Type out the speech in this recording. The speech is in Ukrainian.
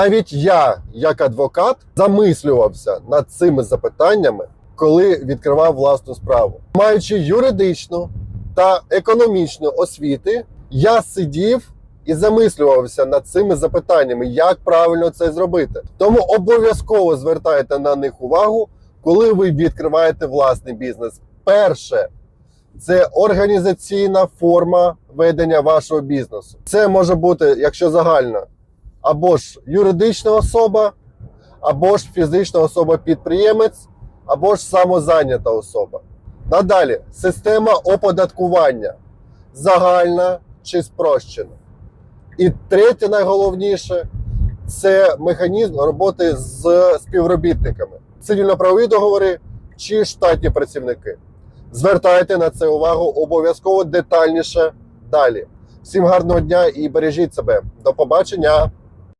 Навіть я, як адвокат, замислювався над цими запитаннями, коли відкривав власну справу. Маючи юридичну та економічну освіти, я сидів і замислювався над цими запитаннями, як правильно це зробити. Тому обов'язково звертайте на них увагу, коли ви відкриваєте власний бізнес. Перше це організаційна форма ведення вашого бізнесу. Це може бути, якщо загально, або ж юридична особа, або ж фізична особа-підприємець, або ж самозайнята особа. Надалі система оподаткування загальна чи спрощена. І третє, найголовніше це механізм роботи з співробітниками, цивільно-правові договори чи штатні працівники. Звертайте на це увагу обов'язково детальніше далі. Всім гарного дня і бережіть себе. До побачення!